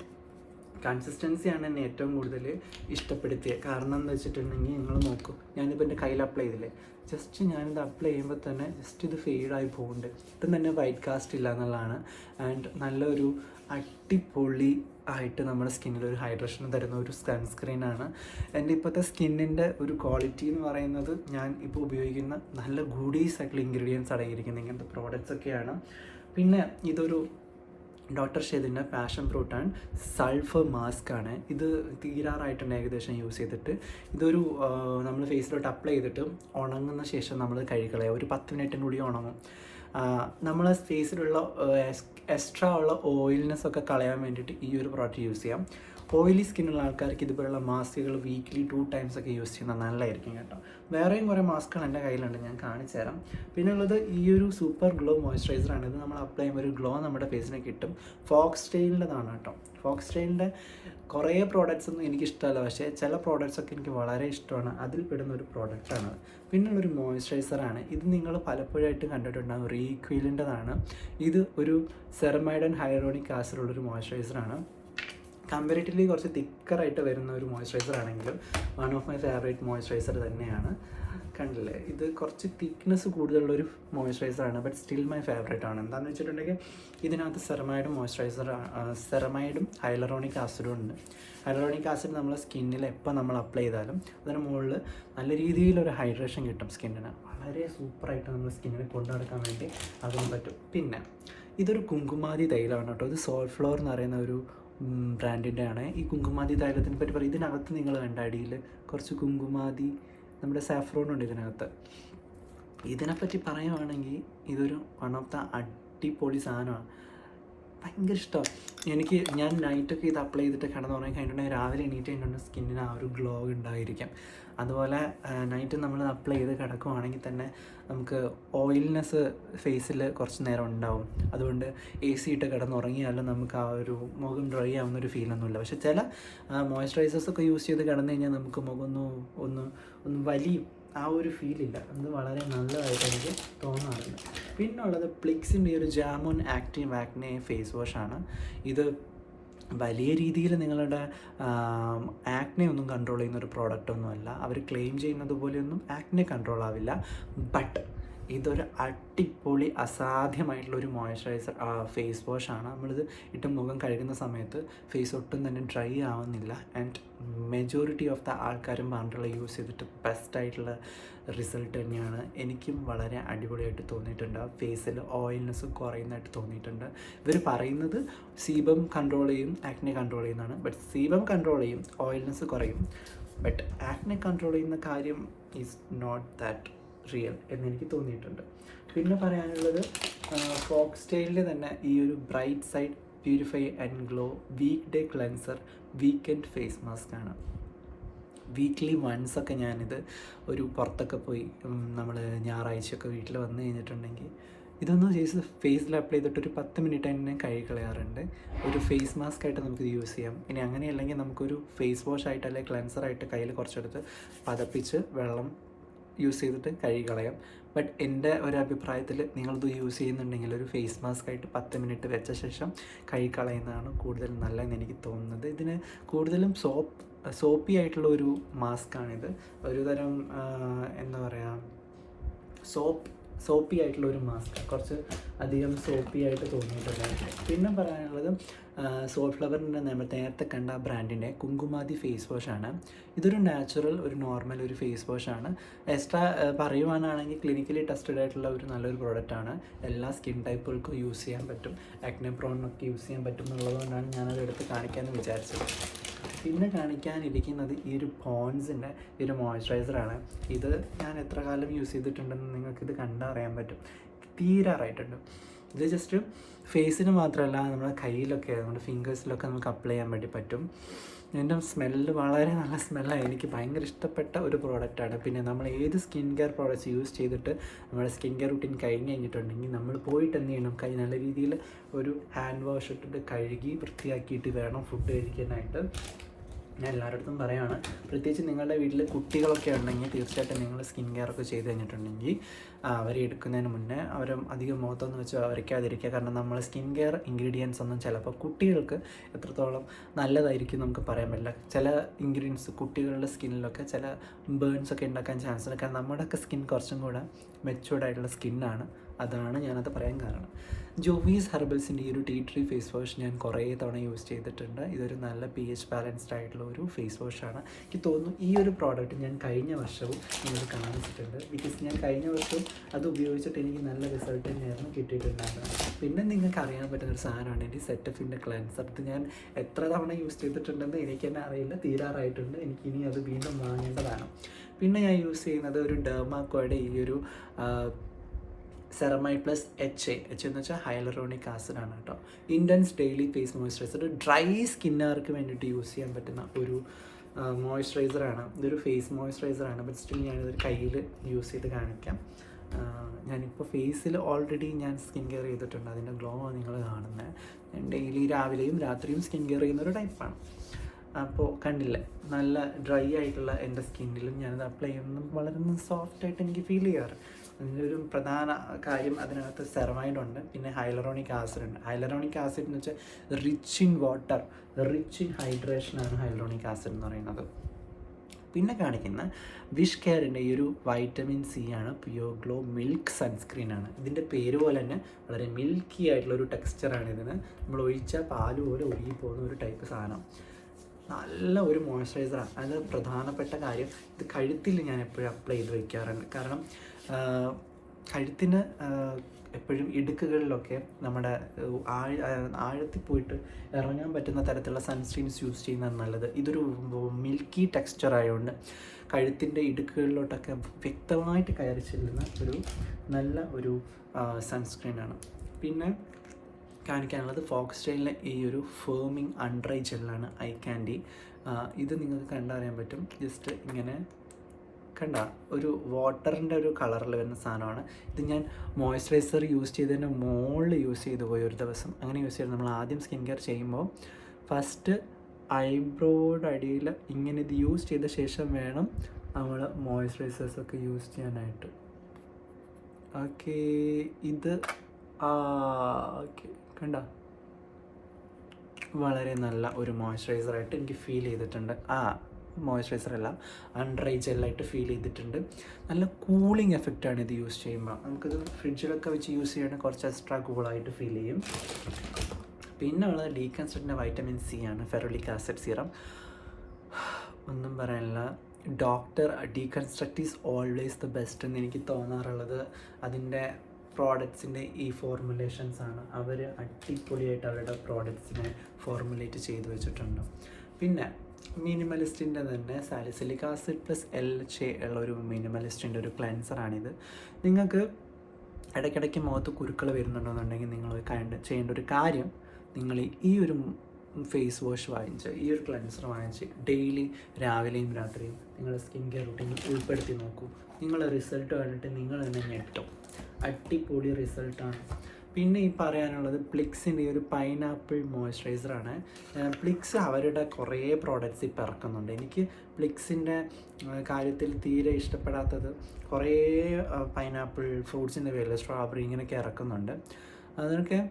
കൺസിസ്റ്റൻസിയാണ് എന്നെ ഏറ്റവും കൂടുതൽ ഇഷ്ടപ്പെടുത്തിയത് കാരണം എന്ന് വെച്ചിട്ടുണ്ടെങ്കിൽ നിങ്ങൾ നോക്കൂ. ഞാനിപ്പോൾ എന്റെ കയ്യിൽ അപ്ലൈ ചെയ്തില്ലേ? ജസ്റ്റ് ഞാനിത് അപ്ലൈ ചെയ്യുമ്പോൾ തന്നെ ജസ്റ്റ് ഇത് ഫെയ്ഡായി പോകുന്നുണ്ട് ഒട്ടും തന്നെ വൈറ്റ് കാസ്റ്റ് ഇല്ല എന്നുള്ളതാണ്. ആൻഡ് നല്ലൊരു അടിപൊളി ആയിട്ട് നമ്മുടെ സ്കിന്നിൽ ഒരു ഹൈഡ്രേഷൻ തരുന്ന ഒരു സൺസ്ക്രീനാണ് എന്റെ ഇപ്പോഴത്തെ സ്കിന്നിന്റെ ഒരു ക്വാളിറ്റി എന്ന് പറയുന്നത് ഞാൻ ഇപ്പോൾ ഉപയോഗിക്കുന്ന നല്ല ഗുഡീസ് ആയിട്ടുള്ള ഇൻഗ്രീഡിയൻസ് അടങ്ങിയിരിക്കുന്ന ഇങ്ങനത്തെ പ്രോഡക്റ്റ്സ് ഒക്കെയാണ്. പിന്നെ ഇതൊരു doctor ഷെയ്ദിന്റെ passion fruit and sulphur mask ആണ്. ഇത് തീരാറായിട്ടുണ്ട് ഏകദേശം യൂസ് ചെയ്തിട്ട്. ഇതൊരു നമ്മൾ ഫേസിലോട്ട് അപ്ലൈ ചെയ്തിട്ട് ഉണങ്ങുന്ന ശേഷം നമ്മൾ കഴുകളയുക ഒരു പത്ത് കൂടി ഉണങ്ങും. നമ്മൾ ഫേസിലുള്ള എക്സ്ട്രാ ഉള്ള ഓയിൽനെസ് ഒക്കെ കളയാൻ വേണ്ടിയിട്ട് ഈ ഒരു പ്രോഡക്റ്റ് യൂസ് ചെയ്യാം. ഓയിലി സ്കിന്നുള്ള ആൾക്കാർക്ക് ഇതുപോലുള്ള മാസ്കുകൾ വീക്ക്ലി ടു ടൈംസ് ഒക്കെ യൂസ് ചെയ്യുന്നത് നല്ലതായിരിക്കും കേട്ടോ. വേറെയും കുറേ മാസ്കുകൾ എന്റെ കയ്യിലുണ്ട് ഞാൻ കാണിച്ചു തരാം. പിന്നെ ഉള്ളത് ഈ ഒരു സൂപ്പർ ഗ്ലോ മോയ്സ്ചറൈസർ ആണ്. ഇത് നമ്മൾ അപ്ലൈ ചെയ്യുമ്പോൾ ഒരു ഗ്ലോ നമ്മുടെ ഫേസിന് കിട്ടും. ഫോക്സ് സ്റ്റൈലിന്റെതാണ് കേട്ടോ. ഫോക്സ് സ്റ്റൈലിന്റെ കുറേ പ്രോഡക്റ്റ്സ് ഒന്നും എനിക്ക് ഇഷ്ടമല്ല പക്ഷേ ചില പ്രോഡക്റ്റ്സ് ഒക്കെ എനിക്ക് വളരെ ഇഷ്ടമാണ്. അതിൽ പെടുന്ന ഒരു പ്രോഡക്റ്റാണ് പിന്നുള്ളൊരു മോയ്സ്ചറൈസറാണ് ഇത് നിങ്ങൾ പലപ്പോഴായിട്ട് കണ്ടിട്ടുണ്ടാകും റീക്വീലിന്റെതാണ് ഇത് ഒരു സെറമൈഡ് ആൻഡ് ഹൈറോണിക് ആസിഡുള്ളൊരു മോയ്സ്ചറൈസറാണ് കമ്പാരിറ്റീവ്ലി കുറച്ച് തിക്കറായിട്ട് വരുന്ന ഒരു മോയ്സ്ചറൈസർ ആണെങ്കിലും one of my favourite moisturiser തന്നെയാണ്. കണ്ടില്ലേ? ഇത് കുറച്ച് തിക്നെസ് കൂടുതലുള്ളൊരു മോയ്സ്ചറൈസറാണ് ബട്ട് സ്റ്റിൽ മൈ ഫേവറേറ്റ് ആണ്. എന്താണെന്ന് വെച്ചിട്ടുണ്ടെങ്കിൽ ഇതിനകത്ത് സെറമൈഡും മോയ്സ്ചറൈസർ സെറമൈഡും ഹൈലറോണിക് ആസിഡും ഉണ്ട്. ഹൈലറോണിക് ആസിഡ് നമ്മളെ സ്കിന്നിൽ എപ്പോൾ നമ്മൾ അപ്ലൈ ചെയ്താലും അതിന് മുകളിൽ നല്ല രീതിയിലൊരു ഹൈഡ്രേഷൻ കിട്ടും സ്കിന്നിന് വളരെ സൂപ്പറായിട്ട് നമ്മൾ സ്കിന്നിനെ കൊണ്ടുനടക്കാൻ വേണ്ടി അതും പറ്റും. പിന്നെ ഇതൊരു കുങ്കുമാതി തൈലമാണ് കേട്ടോ. ഇത് സോൾ ഫ്ലോർ എന്ന് പറയുന്ന ഒരു ബ്രാൻഡിന്റെ ആണ് ഈ കുങ്കുമാതി തൈലത്തിനെ പറ്റി പറയും ഇതിനകത്ത് നിങ്ങൾ കണ്ട അടിയിൽ കുറച്ച് കുങ്കുമാതി നമ്മുടെ സാഫ്രോൺ ഉണ്ട് ഇതിനകത്ത്. ഇതിനെപ്പറ്റി പറയുവാണെങ്കിൽ ഇതൊരു വൺ ഓഫ് ദ അടിപൊളി സാധനമാണ് ഭയങ്കര ഇഷ്ടമാണ് എനിക്ക് ഞാൻ നൈറ്റൊക്കെ ഇത് അപ്ലൈ ചെയ്തിട്ട് കിടന്നുറങ്ങി കഴിഞ്ഞിട്ടുണ്ടെങ്കിൽ രാവിലെ എണീറ്റ് കഴിഞ്ഞിട്ടുണ്ടെങ്കിൽ സ്കിന്നിന് ആ ഒരു ഗ്ലോ ഉണ്ടായിരിക്കും. അതുപോലെ നൈറ്റ് നമ്മൾ അപ്ലൈ ചെയ്ത് കിടക്കുവാണെങ്കിൽ തന്നെ നമുക്ക് ഓയിൽനെസ് ഫേസിൽ കുറച്ച് നേരം ഉണ്ടാവും. അതുകൊണ്ട് എ സി ഇട്ട് കിടന്നുറങ്ങിയാലും നമുക്ക് ആ ഒരു മുഖം ഡ്രൈ ആവുന്ന ഒരു ഫീലൊന്നുമില്ല പക്ഷേ ചില മോയ്സ്ചറൈസേഴ്സ് ഒക്കെ യൂസ് ചെയ്ത് കിടന്നു കഴിഞ്ഞാൽ നമുക്ക് മുഖം ഒന്ന് ഒന്ന് വലിയ. ആ ഒരു ഫീലില്ല അത് വളരെ നല്ലതായിട്ട് എനിക്ക് തോന്നാറുണ്ട്. പിന്നുള്ളത് പ്ലിക്സിന്റെ ഒരു ജാമോൻ ആക്റ്റീവ് ആക്നെ ഫേസ് വാഷാണ് ഇത് വലിയ രീതിയിൽ നിങ്ങളുടെ ആക്നെ ഒന്നും കൺട്രോൾ ചെയ്യുന്ന ഒരു പ്രോഡക്റ്റ് ഒന്നുമല്ല. അവർ ക്ലെയിം ചെയ്യുന്നത് പോലെയൊന്നും ആക്നെ കൺട്രോൾ ആവില്ല. ബട്ട് ഇതൊരു അടിപൊളി അസാധ്യമായിട്ടുള്ള ഒരു മോയ്സ്ചറൈസർ ഫേസ് വാഷാണ് നമ്മളിത് ഇട്ട് മുഖം കഴുകുന്ന സമയത്ത് ഫേസ് ഒട്ടും തന്നെ ഡ്രൈ ആവുന്നില്ല. ആൻഡ് മെജോറിറ്റി ഓഫ് ദ ആൾക്കാരും പറഞ്ഞിട്ടുള്ള യൂസ് ചെയ്തിട്ട് ബെസ്റ്റായിട്ടുള്ള റിസൾട്ട് തന്നെയാണ്. എനിക്കും വളരെ അടിപൊളിയായിട്ട് തോന്നിയിട്ടുണ്ട്. ഫേസിൽ ഓയിൽനെസ് കുറയുന്നതായിട്ട് തോന്നിയിട്ടുണ്ട്. ഇവർ പറയുന്നത് സീബം കൺട്രോൾ ചെയ്യും ആക്നെ കൺട്രോൾ ചെയ്യുന്നതാണ്. ബട്ട് സീബം കൺട്രോൾ ചെയ്യും ഓയിൽനെസ് കുറയും. ബട്ട് ആക്നെ കൺട്രോൾ ചെയ്യുന്ന കാര്യം ഈസ് നോട്ട് ദാറ്റ് റിയൽ എന്നെനിക്ക് തോന്നിയിട്ടുണ്ട്. പിന്നെ പറയാനുള്ളത് ഫോക്സ് സ്റ്റൈലിൽ തന്നെ ഈ ഒരു bright side purify and glow weekday cleanser weekend face mask ആണ്. വീക്ക്ലി വൺസ് ഒക്കെ ഞാനിത് ഒരു പുറത്തൊക്കെ പോയി നമ്മൾ ഞായറാഴ്ചയൊക്കെ വീട്ടിൽ വന്നു കഴിഞ്ഞിട്ടുണ്ടെങ്കിൽ ഇതൊന്ന് ചേച്ചി ഫേസിൽ അപ്ലൈ ചെയ്തിട്ട് ഒരു പത്ത് മിനിറ്റ് തന്നെ കഴുകി കളയാറുണ്ട്. ഒരു ഫേസ് മാസ്ക് ആയിട്ട് നമുക്ക് യൂസ് ചെയ്യാം. ഇനി അങ്ങനെയല്ലെങ്കിൽ നമുക്കൊരു ഫേസ് വാഷ് ആയിട്ട് അല്ലെങ്കിൽ ക്ലെൻസർ ആയിട്ട് കയ്യിൽ കുറച്ചെടുത്ത് പതപ്പിച്ച് വെള്ളം യൂസ് ചെയ്തിട്ട് കഴുകി കളയാം ബട്ട് എന്റെ ഒരഭിപ്രായത്തിൽ നിങ്ങളിത് യൂസ് ചെയ്യുന്നുണ്ടെങ്കിൽ ഒരു ഫേസ് മാസ്ക് ആയിട്ട് പത്ത് മിനിറ്റ് വെച്ച ശേഷം കഴുകി കളയുന്നതാണ് കൂടുതൽ നല്ലതെന്ന് എനിക്ക് തോന്നുന്നത്. ഇതിന് കൂടുതലും സോപ്പ് സോപ്പി ആയിട്ടുള്ള ഒരു മാസ്കാണിത് ഒരു തരം എന്താ പറയുക സോപ്പ് സോപ്പി ആയിട്ടുള്ള ഒരു മാസ്ക് കുറച്ച് അധികം സോപ്പി ആയിട്ട് തോന്നിയിട്ടുണ്ടായിരുന്നു പിന്നെ പറയാനുള്ളത് സോൾ ഫ്ലവറിന്റെ നമ്മൾ നേരത്തെ കണ്ട ബ്രാൻഡിന്റെ കുങ്കുമാതി ഫേസ് വാഷാണ് ഇതൊരു നാച്ചുറൽ ഒരു നോർമൽ ഒരു ഫേസ് വാഷാണ് എക്സ്ട്രാ പറയുവാനാണെങ്കിൽ ക്ലിനിക്കലി ടെസ്റ്റഡ് ആയിട്ടുള്ള ഒരു നല്ലൊരു പ്രോഡക്റ്റാണ് എല്ലാ സ്കിൻ ടൈപ്പുകൾക്കും യൂസ് ചെയ്യാൻ പറ്റും. ആക്നെ പ്രോണിനൊക്കെ യൂസ് ചെയ്യാൻ പറ്റും എന്നുള്ളതുകൊണ്ടാണ് ഞാനത് എടുത്ത് കാണിക്കാമെന്ന് വിചാരിച്ചത്. പിന്നെ കാണിക്കാനിരിക്കുന്നത് ഈ ഒരു പോൺസിന്റെ ഈ ഒരു മോയ്സ്ചറൈസറാണ്. ഇത് ഞാൻ എത്ര കാലം യൂസ് ചെയ്തിട്ടുണ്ടെന്ന് നിങ്ങൾക്കിത് കണ്ടറിയാൻ പറ്റും. തീരാറായിട്ടുണ്ട് ഇത് ജസ്റ്റ് ഫേസിന് മാത്രമല്ല നമ്മുടെ കയ്യിലൊക്കെ നമ്മുടെ ഫിംഗേഴ്സിലൊക്കെ നമുക്ക് അപ്ലൈ ചെയ്യാൻ വേണ്ടി പറ്റും. ഇതിന്റെ സ്മെല്ല് വളരെ നല്ല സ്മെല്ലാണ് എനിക്ക് ഭയങ്കര ഇഷ്ടപ്പെട്ട ഒരു പ്രോഡക്റ്റാണ് പിന്നെ നമ്മൾ ഏത് സ്കിൻ കെയർ പ്രോഡക്റ്റ്സ് യൂസ് ചെയ്തിട്ട് നമ്മുടെ സ്കിൻ കെയർ റുട്ടീൻ കഴിഞ്ഞ് കഴിഞ്ഞിട്ടുണ്ടെങ്കിൽ നമ്മൾ പോയിട്ട് എന്ത് ചെയ്യണം? കൈ നല്ല രീതിയിൽ ഒരു ഹാൻഡ് വാഷ് ഇട്ടിട്ട് കഴുകി വൃത്തിയാക്കിയിട്ട് വേണം ഫുഡ് കഴിക്കാനായിട്ട്. ഞാൻ എല്ലാവരുടെ പറയുകയാണ് പ്രത്യേകിച്ച് നിങ്ങളുടെ വീട്ടിൽ കുട്ടികളൊക്കെ ഉണ്ടെങ്കിൽ തീർച്ചയായിട്ടും നിങ്ങൾ സ്കിൻ കെയർ ഒക്കെ ചെയ്ത് കഴിഞ്ഞിട്ടുണ്ടെങ്കിൽ അവരെ എടുക്കുന്നതിന് മുന്നേ അവർ അധികം മുഖത്തൊന്നും വെച്ച് വരയ്ക്കാതിരിക്കുക. കാരണം നമ്മൾ സ്കിൻ കെയർ ഇൻഗ്രീഡിയൻസ് ഒന്നും ചിലപ്പോൾ കുട്ടികൾക്ക് എത്രത്തോളം നല്ലതായിരിക്കും നമുക്ക് പറയാൻ പറ്റില്ല. ചില ഇൻഗ്രീഡിയൻസ് കുട്ടികളുടെ സ്കിന്നിലൊക്കെ ചില ബേൺസ് ഒക്കെ ഉണ്ടാക്കാൻ ചാൻസ് ഉണ്ട്. കാരണം നമ്മുടെയൊക്കെ സ്കിൻ കുറച്ചും കൂടെ മെച്ചുവേർഡായിട്ടുള്ള സ്കിന്നാണ് അതാണ് ഞാനത് പറയാൻ കാരണം. ജോവീസ് ഹെർബൽസിന്റെ ഈ ഒരു ടീ ട്രീ ഫേസ് വാഷ് ഞാൻ കുറേ തവണ യൂസ് ചെയ്തിട്ടുണ്ട്. ഇതൊരു നല്ല പി എച്ച് ബാലൻസ്ഡ് ആയിട്ടുള്ള ഒരു ഫേസ് വാഷാണ് എനിക്ക് തോന്നുന്നു ഈ ഒരു പ്രോഡക്റ്റ് ഞാൻ കഴിഞ്ഞ വർഷവും നിങ്ങൾ കാണിച്ചിട്ടുണ്ട്. ബിക്കോസ് ഞാൻ കഴിഞ്ഞ വർഷവും അത് ഉപയോഗിച്ചിട്ട് എനിക്ക് നല്ല റിസൾട്ട് തന്നെയായിരുന്നു കിട്ടിയിട്ടുണ്ടായിരുന്നത്. പിന്നെ നിങ്ങൾക്ക് അറിയാൻ പറ്റുന്ന ഒരു സാധനമാണ് എന്റെ സെറ്റഫിന്റെ ക്ലാൻസ് ഇത് ഞാൻ എത്ര തവണ യൂസ് ചെയ്തിട്ടുണ്ടെന്ന് എനിക്ക് തന്നെ അറിയില്ല. തീരാറായിട്ടുണ്ട്. എനിക്ക് ഇനി അത് വീണ്ടും വാങ്ങേണ്ടതാണ്. പിന്നെ ഞാൻ യൂസ് ചെയ്യുന്നത് ഒരു ഡെർമാക്കോയുടെ ഈ ഒരു ceramide plus H A H എന്ന് വെച്ചാൽ ഹൈലറോണിക് ആസിഡ് ആണ് കേട്ടോ. Intense daily face moisturiser dry സ്കിന്നുകാർക്ക് വേണ്ടിയിട്ട് യൂസ് ചെയ്യാൻ പറ്റുന്ന ഒരു മോയ്സ്ചറൈസറാണ് ഇതൊരു ഫേസ് മോയ്സ്ചറൈസറാണ് ബട്ട് സ്റ്റിൽ ഞാനിതൊരു കയ്യിൽ യൂസ് ചെയ്ത് കാണിക്കാം. ഞാനിപ്പോൾ ഫേസിൽ ഓൾറെഡി ഞാൻ സ്കിൻ കെയർ ചെയ്തിട്ടുണ്ട്. അതിന്റെ ഗ്ലോ ആണ് നിങ്ങൾ കാണുന്നത് ഞാൻ ഡെയിലി രാവിലെയും രാത്രിയും സ്കിൻ കെയർ ചെയ്യുന്ന ഒരു ടൈപ്പാണ് അപ്പോൾ കണ്ടില്ലേ? നല്ല ഡ്രൈ ആയിട്ടുള്ള എന്റെ സ്കിന്നിലും ഞാനത് അപ്ലൈ ചെയ്യുന്നതും വളരെ സോഫ്റ്റ് ആയിട്ട് എനിക്ക് ഫീൽ ചെയ്യാറ്. ഒരു പ്രധാന കാര്യം അതിനകത്ത് സെറമൈഡ് ഉണ്ട്. പിന്നെ ഹൈലറോണിക് ആസിഡ് ഉണ്ട്. ഹൈലറോണിക് ആസിഡ് എന്ന് വെച്ചാൽ rich in water rich in hydration ആണ് ഹൈലറോണിക് ആസിഡ് എന്ന് പറയുന്നത്. പിന്നെ കാണിക്കുന്ന വിഷ് കെയറിന്റെ ഈ ഒരു വൈറ്റമിൻ സി ആണ് പ്യുവർ ഗ്ലോ മിൽക്ക് സൺസ്ക്രീൻ ആണ്. ഇതിന്റെ പേര് പോലെ തന്നെ വളരെ മിൽക്കി ആയിട്ടുള്ള ഒരു ടെക്സ്ചറാണ് ഇതിന്. നമ്മൾ ഒഴിച്ച പാൽ പോലെ ഒഴുകി പോകുന്ന ഒരു ടൈപ്പ് സാധനം. നല്ല ഒരു മോയ്സ്ചറൈസറാണ് അത് പ്രധാനപ്പെട്ട കാര്യം ഇത് കഴുത്തിൽ ഞാൻ എപ്പോഴും അപ്ലൈ ചെയ്ത് വയ്ക്കാറുണ്ട് കാരണം കഴുത്തിന് എപ്പോഴും ഇടുക്കുകളിലൊക്കെ നമ്മുടെ ആഴ ആഴത്തിൽ പോയിട്ട് ഇറങ്ങാൻ പറ്റുന്ന തരത്തിലുള്ള സൺസ്ക്രീൻസ് യൂസ് ചെയ്യുന്നതാണ് നല്ലത്. ഇതൊരു മിൽക്കി ടെക്സ്ചർ ആയതുകൊണ്ട് കഴുത്തിന്റെ ഇടുക്കുകളിലോട്ടൊക്കെ വ്യക്തമായിട്ട് കയറി ചെല്ലുന്ന ഒരു നല്ല ഒരു സൺസ്ക്രീനാണ് പിന്നെ കാണിക്കാനുള്ളത് ഫോക്സ് സ്റ്റൈലിലെ ഈ ഒരു ഫേമിങ് അൺഡ്രൈ ജെല്ലാണ് ഐ ക്യാൻഡി ഇത് നിങ്ങൾക്ക് കണ്ടറിയാൻ പറ്റും. ജസ്റ്റ് ഇങ്ങനെ കണ്ട ഒരു വാട്ടറിന്റെ ഒരു കളറിൽ വരുന്ന സാധനമാണ്. ഇത് ഞാൻ മോയ്സ്ചറൈസർ യൂസ് ചെയ്തതിന്റെ മുകളിൽ യൂസ് ചെയ്തു പോയി ഒരു ദിവസം. അങ്ങനെ യൂസ് ചെയ്ത്. നമ്മൾ ആദ്യം സ്കിൻ കെയർ ചെയ്യുമ്പോൾ ഫസ്റ്റ് ഐബ്രോയുടെ അടിയിൽ ഇങ്ങനെ ഇത് യൂസ് ചെയ്ത ശേഷം വേണം നമ്മൾ മോയ്സ്ചറൈസേഴ്സ് ഒക്കെ യൂസ് ചെയ്യാനായിട്ട്. ഓക്കെ ഇത് ഓക്കെ. കണ്ട? വളരെ നല്ല ഒരു മോയ്സ്ചറൈസറായിട്ട് എനിക്ക് ഫീൽ ചെയ്തിട്ടുണ്ട്. ആ മോയ്സ്ചറൈസർ അല്ല അൺഡ്രൈ ജെല്ലായിട്ട് ഫീൽ ചെയ്തിട്ടുണ്ട്. നല്ല കൂളിംഗ് എഫക്റ്റാണ് ഇത് യൂസ് ചെയ്യുമ്പോൾ. നമുക്കിത് ഫ്രിഡ്ജിലൊക്കെ വെച്ച് യൂസ് ചെയ്യണമെങ്കിൽ കുറച്ച് എക്സ്ട്രാ കൂളായിട്ട് ഫീൽ ചെയ്യും. പിന്നെ ഉള്ളത് ഡീകൺസ്ട്രക്റ്റിന്റെ വൈറ്റമിൻ സി ആണ് ഫെറോലിക് ആസിഡ് സീറം ഒന്നും പറയാനില്ല. Doctor deconstruct is always the best എന്ന് എനിക്ക് തോന്നാറുള്ളത്. അതിന്റെ പ്രോഡക്ട്സിന്റെ ഈ ഫോർമുലേഷൻസ് ആണ്. അവർ അടിപൊളിയായിട്ട് അവരുടെ പ്രോഡക്ട്സിനെ ഫോർമുലേറ്റ് ചെയ്ത് വെച്ചിട്ടുണ്ട്. പിന്നെ മിനിമലിസ്റ്റിന്റെ തന്നെ salicylic acid plus L H ഉള്ള ഒരു മിനിമലിസ്റ്റിന്റെ ഒരു ക്ലെൻസറാണിത് നിങ്ങൾക്ക് ഇടയ്ക്കിടയ്ക്ക് മുഖത്ത് കുരുക്കൾ വരുന്നുണ്ടെന്നുണ്ടെങ്കിൽ നിങ്ങൾ കണ്ട് ചെയ്യേണ്ട ഒരു കാര്യം നിങ്ങൾ ഈ ഒരു ഫേസ് വാഷ് വാങ്ങിച്ച് ഈ ഒരു ക്ലെൻസർ വാങ്ങിച്ച് ഡെയിലി രാവിലെയും രാത്രിയും നിങ്ങളുടെ സ്കിൻ കെയർ റുട്ടീൻ ഉൾപ്പെടുത്തി നോക്കൂ. നിങ്ങളുടെ റിസൾട്ട് കണ്ടിട്ട് നിങ്ങൾ തന്നെ ഞെട്ടും. അടിപൊളി റിസൾട്ടാണ്. പിന്നെ ഈ പറയാനുള്ളത് പ്ലിക്സിന്റെ ഒരു പൈനാപ്പിൾ മോയ്സ്ചറൈസറാണ്. പ്ലിക്സ് അവരുടെ കുറേ പ്രോഡക്റ്റ്സ് ഇപ്പോൾ ഇറക്കുന്നുണ്ട്. എനിക്ക് പ്ലിക്സിന്റെ കാര്യത്തിൽ തീരെ ഇഷ്ടപ്പെടാത്തത് കുറേ പൈനാപ്പിൾ ഫ്രൂട്ട്സിന്റെ പേരിൽ സ്ട്രോബെറി ഇങ്ങനെയൊക്കെ ഇറക്കുന്നുണ്ട്. അതിനൊക്കെ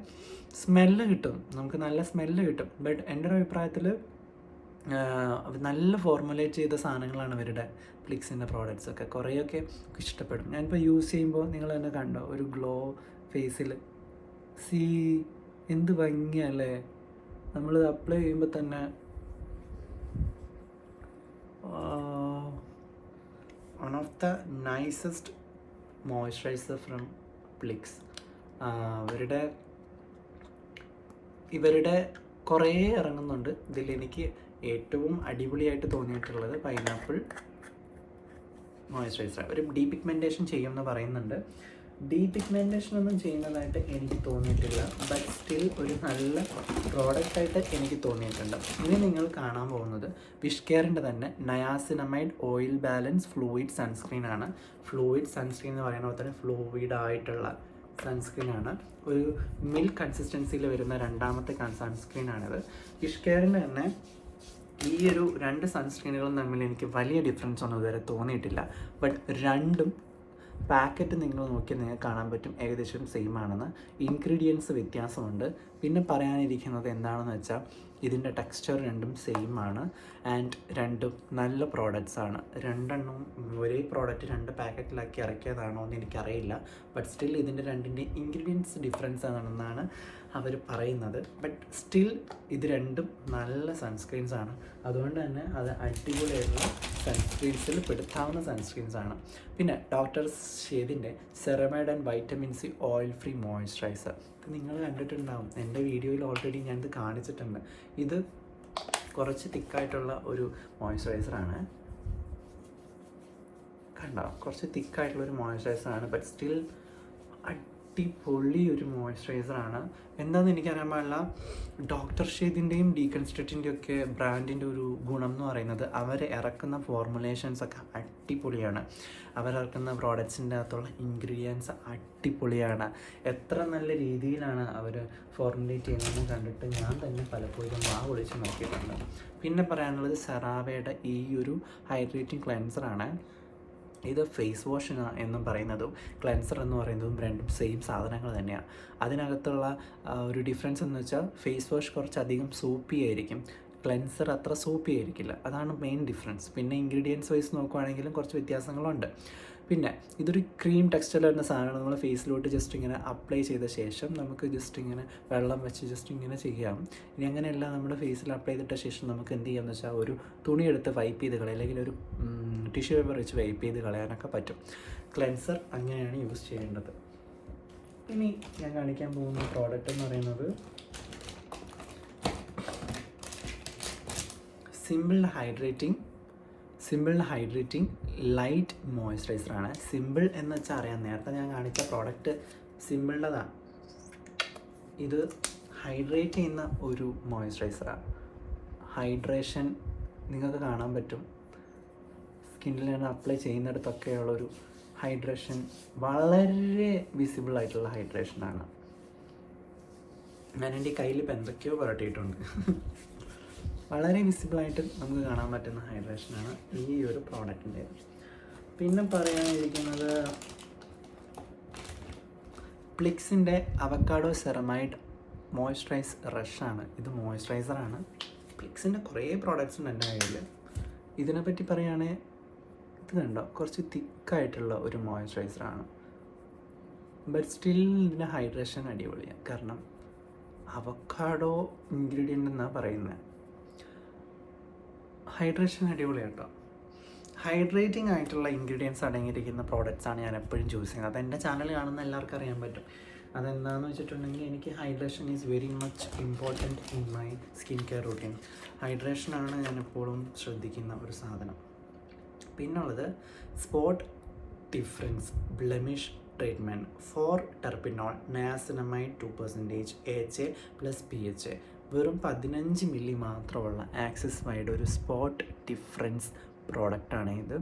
സ്മെല്ല് കിട്ടും. നമുക്ക് നല്ല സ്മെല്ല് കിട്ടും. ബട്ട് എന്റെ ഒരു അഭിപ്രായത്തിൽ നല്ല ഫോർമുലേറ്റ് ചെയ്ത സാധനങ്ങളാണ് ഇവരുടെ ഫ്ലിക്സിന്റെ പ്രോഡക്റ്റ്സ് ഒക്കെ. കുറേയൊക്കെ ഇഷ്ടപ്പെടും. ഞാനിപ്പോൾ യൂസ് ചെയ്യുമ്പോൾ നിങ്ങൾ തന്നെ കണ്ടോ ഒരു ഗ്ലോ ഫേസിൽ സി എന്ത് ഭംഗിയല്ലേ? നമ്മൾ അപ്ലൈ ചെയ്യുമ്പോൾ തന്നെ one of the nicest moisturiser from Plix അവരുടെ ഇവരുടെ കുറേ ഇറങ്ങുന്നുണ്ട്. ഇതിൽ എനിക്ക് ഏറ്റവും അടിപൊളിയായിട്ട് തോന്നിയിട്ടുള്ളത് പൈനാപ്പിൾ മോയ്സ്ചറൈസർ ഒരു ഡീ പിഗ്മെന്റേഷൻ ചെയ്യുമെന്ന് പറയുന്നുണ്ട്. ഡീ പിഗ്മെന്റേഷൻ ഒന്നും ചെയ്യുന്നതായിട്ട് എനിക്ക് തോന്നിയിട്ടില്ല. ബട്ട് സ്റ്റിൽ ഒരു നല്ല പ്രോഡക്റ്റായിട്ട് എനിക്ക് തോന്നിയിട്ടുണ്ട്. ഇനി നിങ്ങൾ കാണാൻ പോകുന്നത് വിഷ് കെയറിന്റെ തന്നെ niacinamide oil balance fluid sunscreen ആണ്. ഫ്ലൂയിഡ് സൺസ്ക്രീൻ എന്ന് പറയുന്ന പോലെ തന്നെ ഫ്ലൂയിഡ് ആയിട്ടുള്ള സൺസ്ക്രീൻ ആണ്. ഒരു മിൽക്ക് കൺസിസ്റ്റൻസിയിൽ വരുന്ന രണ്ടാമത്തെ സൺസ്ക്രീൻ ആണിത്. വിഷ് കെയറിന്റെ തന്നെ ഈ ഒരു രണ്ട് സൺസ്ക്രീനുകളും തമ്മിൽ എനിക്ക് വലിയ ഡിഫറൻസ് ഒന്നും ഇതുവരെ തോന്നിയിട്ടില്ല. ബട്ട് രണ്ടും പാക്കറ്റ് നിങ്ങൾ നോക്കി നിങ്ങൾക്ക് കാണാൻ പറ്റും. ഏകദേശം സെയിം ആണെന്ന്. ഇൻഗ്രീഡിയൻസ് വ്യത്യാസമുണ്ട്. പിന്നെ പറയാനിരിക്കുന്നത് എന്താണെന്ന് വെച്ചാൽ ഇതിന്റെ ടെക്സ്ചർ രണ്ടും സെയിം ആണ് ആൻഡ് രണ്ടും നല്ല പ്രോഡക്റ്റ്സ് ആണ്. രണ്ടെണ്ണം ഒരേ പ്രോഡക്റ്റ് രണ്ട് പാക്കറ്റിലാക്കി ഇറക്കിയതാണോ എന്ന് എനിക്കറിയില്ല. ബട്ട് സ്റ്റിൽ ഇതിന്റെ രണ്ടിന്റെ ഇൻഗ്രീഡിയൻസ് ഡിഫറൻസ് ആണെന്നാണ് അവർ പറയുന്നത്. ബട്ട് സ്റ്റിൽ ഇത് രണ്ടും നല്ല സൺസ്ക്രീൻസ് ആണ്. അതുകൊണ്ട് തന്നെ അത് അടിപൊളിയായിട്ടുള്ള സൺസ്ക്രീൻസിൽ പെടുത്താവുന്ന സൺസ്ക്രീൻസ് ആണ്. പിന്നെ doctor ഷേദിന്റെ ceramide and vitamin C oil free moisturiser ഇത് നിങ്ങൾ കണ്ടിട്ടുണ്ടാവും. എന്റെ വീഡിയോയിൽ ഓൾറെഡി ഞാൻ ഇത് കാണിച്ചിട്ടുണ്ട്. ഇത് കുറച്ച് തിക്കായിട്ടുള്ള ഒരു മോയ്സ്ചറൈസറാണ് കണ്ടോ? കുറച്ച് തിക്കായിട്ടുള്ള ഒരു മോയ്സ്ചറൈസർ ആണ് ബട്ട് സ്റ്റിൽ അടിപൊളി ഒരു മോയ്സ്ചറൈസർ ആണ്. എന്താണെന്ന് എനിക്കറിയാൻ പാടില്ല. ഡോക്ടർ ഷെയ്ദിന്റെയും ഡീകൺസ്ട്രക്റ്റിന്റെയും ഒക്കെ ബ്രാൻഡിന്റെ ഒരു ഗുണം എന്ന് പറയുന്നത് അവർ ഇറക്കുന്ന ഫോർമുലേഷൻസ് ഒക്കെ അടിപൊളിയാണ്. അവരിറക്കുന്ന പ്രോഡക്ട്സിന്റെ അകത്തുള്ള ഇൻഗ്രീഡിയൻസ് അടിപൊളിയാണ്. എത്ര നല്ല രീതിയിലാണ് അവർ ഫോർമുലേറ്റ് ചെയ്യുന്നതെന്ന് കണ്ടിട്ട് ഞാൻ തന്നെ പലപ്പോഴും വാ വിളിച്ച് നോക്കിയിട്ടുണ്ട്. പിന്നെ പറയാനുള്ളത് സെറാവയുടെ ഈ ഒരു ഹൈഡ്രേറ്റിംഗ് ക്ലെൻസറാണ് ഇത് ഫേസ് വാഷ് എന്നും പറയുന്നതും ക്ലെൻസർ എന്ന് പറയുന്നതും രണ്ടും സെയിം സാധനങ്ങൾ തന്നെയാണ് അതിനകത്തുള്ള ഒരു ഡിഫറൻസ് എന്ന് വെച്ചാൽ ഫേസ് വാഷ് കുറച്ചധികം സൂപ്പി ആയിരിക്കും. ക്ലെൻസർ അത്ര സോപ്പി ആയിരിക്കില്ല. അതാണ് മെയിൻ ഡിഫറൻസ് പിന്നെ ഇൻഗ്രീഡിയൻസ് വൈസ് നോക്കുവാണെങ്കിലും കുറച്ച് വ്യത്യാസങ്ങളുണ്ട്. പിന്നെ ഇതൊരു ക്രീം ടെക്സ്റ്റൈൽ വരുന്ന സാധനമാണ്. നമ്മൾ ഫേസിലോട്ട് ജസ്റ്റ് ഇങ്ങനെ അപ്ലൈ ചെയ്ത ശേഷം നമുക്ക് ജസ്റ്റ് ഇങ്ങനെ വെള്ളം വെച്ച് ജസ്റ്റ് ഇങ്ങനെ ചെയ്യാം. ഇനി അങ്ങനെയല്ല നമ്മൾ ഫേസിൽ അപ്ലൈ ചെയ്തിട്ട ശേഷം നമുക്ക് എന്ത് ചെയ്യാമെന്ന് വെച്ചാൽ ഒരു തുണി എടുത്ത് വൈപ്പ് ചെയ്ത് കളയാം. അല്ലെങ്കിൽ ഒരു ടിഷ്യൂ പേപ്പർ വെച്ച് വൈപ്പ് ചെയ്ത് കളയാനൊക്കെ പറ്റും. ക്ലെൻസർ അങ്ങനെയാണ് യൂസ് ചെയ്യേണ്ടത്. ഇനി ഞാൻ കാണിക്കാൻ പോകുന്ന പ്രോഡക്റ്റ് എന്ന് പറയുന്നത് Simple hydrating Simple hydrating light മോയ്സ്ചറൈസറാണ് Simple എന്ന് വെച്ചാൽ അറിയാം. നേരത്തെ ഞാൻ കാണിച്ച പ്രോഡക്റ്റ് സിമ്പിളിന്റെതാണ് ഇത് ഹൈഡ്രേറ്റ് ചെയ്യുന്ന ഒരു മോയ്സ്ചറൈസറാണ് ഹൈഡ്രേഷൻ നിങ്ങൾക്ക് കാണാൻ പറ്റും. സ്കിന്നിൽ ഞാൻ അപ്ലൈ ചെയ്യുന്നിടത്തൊക്കെയുള്ളൊരു ഹൈഡ്രേഷൻ വളരെ വിസിബിൾ ആയിട്ടുള്ള ഹൈഡ്രേഷനാണ് ഞാൻ എന്റെ കയ്യിൽ ഇപ്പം എന്തൊക്കെയോ പുരട്ടിയിട്ടുണ്ട്. വളരെ വിസിബിളായിട്ട് നമുക്ക് കാണാൻ പറ്റുന്ന ഹൈഡ്രേഷനാണ് ഈ ഒരു പ്രോഡക്റ്റിന്റെ പിന്നെ പറയാനിരിക്കുന്നത് പ്ലിക്സിന്റെ അവക്കാഡോ സെറമൈഡ് മോയ്സ്ചറൈസ് റഷാണ് ഇത് മോയ്സ്ചറൈസറാണ് പ്ലിക്സിന്റെ കുറേ പ്രോഡക്റ്റ്സ് ഉണ്ട് എന്റെ കയ്യിൽ ഇതിനെപ്പറ്റി പറയുകയാണെങ്കിൽ ഇത് കണ്ടോ? കുറച്ച് തിക്കായിട്ടുള്ള ഒരു മോയ്സ്ചറൈസറാണ് ബട്ട് സ്റ്റിൽ ഇതിന്റെ ഹൈഡ്രേഷൻ അടിപൊളിയാണ് കാരണം അവക്കാഡോ ഇൻഗ്രീഡിയന്റ് എന്നാണ് പറയുന്നത് ഹൈഡ്രേഷൻ അടിപൊളിയാണ് കേട്ടോ ഹൈഡ്രേറ്റിംഗ് ആയിട്ടുള്ള ഇൻഗ്രീഡിയൻസ് അടങ്ങിയിരിക്കുന്ന പ്രോഡക്റ്റ്സാണ് ഞാൻ എപ്പോഴും ചൂസ് ചെയ്യുന്നത്. അത് എന്റെ ചാനൽ കാണുന്ന എല്ലാവർക്കും അറിയാൻ പറ്റും. അതെന്താണെന്ന് വെച്ചിട്ടുണ്ടെങ്കിൽ എനിക്ക് hydration is very much important in my skin care routine ഹൈഡ്രേഷനാണ് ഞാൻ എപ്പോഴും ശ്രദ്ധിക്കുന്ന ഒരു സാധനം. പിന്നുള്ളത് spot difference blemish treatment four terpineol niacinamide two percentage H A plus P H A വെറും പതിനഞ്ച് മില്ലി മാത്രമുള്ള ആക്സസ് വൈഡ് ഒരു സ്പോട്ട് ഡിഫറൻസ് പ്രോഡക്റ്റാണ് ഇത്.